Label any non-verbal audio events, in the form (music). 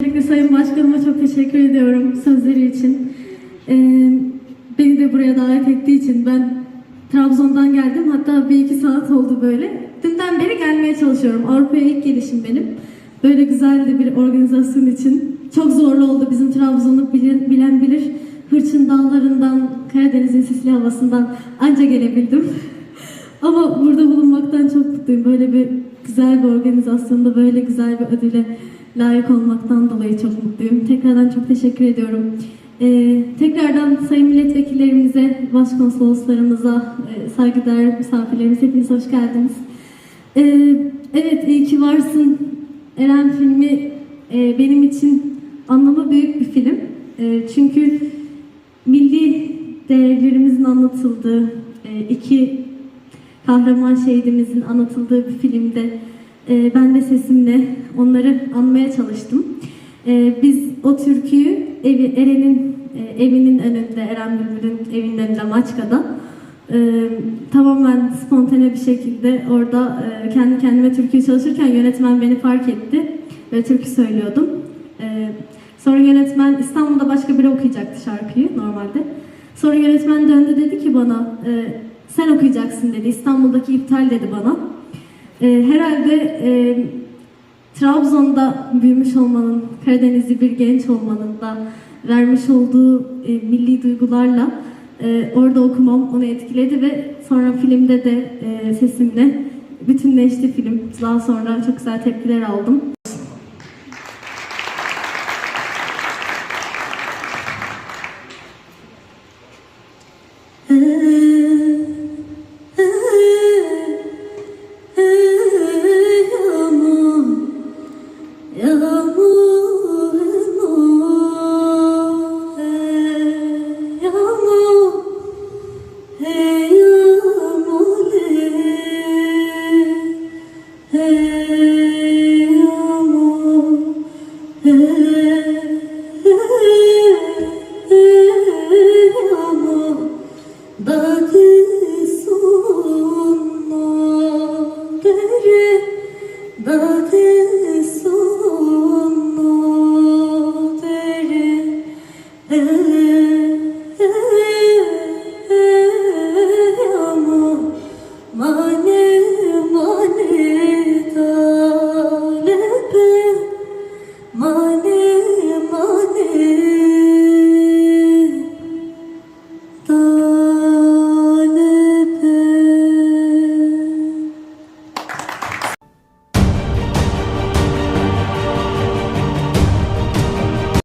Öncelikle Sayın Başkanıma çok teşekkür ediyorum sözleri için. Ee, beni de buraya davet ettiği için ben Trabzon'dan geldim. Hatta bir iki saat oldu böyle. Dünden beri gelmeye çalışıyorum. Avrupa'ya ilk gelişim benim. Böyle güzel de bir organizasyon için. Çok zorlu oldu bizim Trabzon'u bilen, bilir. Hırçın dağlarından, Karadeniz'in sisli havasından anca gelebildim. (laughs) Ama burada bulunmaktan çok mutluyum. Böyle bir güzel bir organizasyonda böyle güzel bir ödüle layık olmaktan dolayı çok mutluyum. Tekrardan çok teşekkür ediyorum. Ee, tekrardan sayın milletvekillerimize, başkonsoloslarımıza, e, saygıdeğer misafirlerimiz hepiniz hoş geldiniz. Ee, evet iyi ki varsın. Eren filmi e, benim için anlamı büyük bir film. E, çünkü milli değerlerimizin anlatıldığı, e, iki kahraman şehidimizin anlatıldığı bir filmde e, ben de sesimle onları anmaya çalıştım. E, biz o türküyü evi, Eren'in e, evinin önünde, Eren Bülbül'ün evinin önünde Maçka'da e, tamamen spontane bir şekilde orada e, kendi kendime türküyü çalışırken yönetmen beni fark etti ve türkü söylüyordum. E, sonra yönetmen İstanbul'da başka biri okuyacaktı şarkıyı normalde. Sonra yönetmen döndü dedi ki bana sen okuyacaksın dedi. İstanbul'daki iptal dedi bana. E, herhalde e, Trabzon'da büyümüş olmanın, Karadenizli bir genç olmanın da vermiş olduğu e, milli duygularla e, orada okumam onu etkiledi ve sonra filmde de e, sesimle bütünleşti film. Daha sonra çok güzel tepkiler aldım. Аня.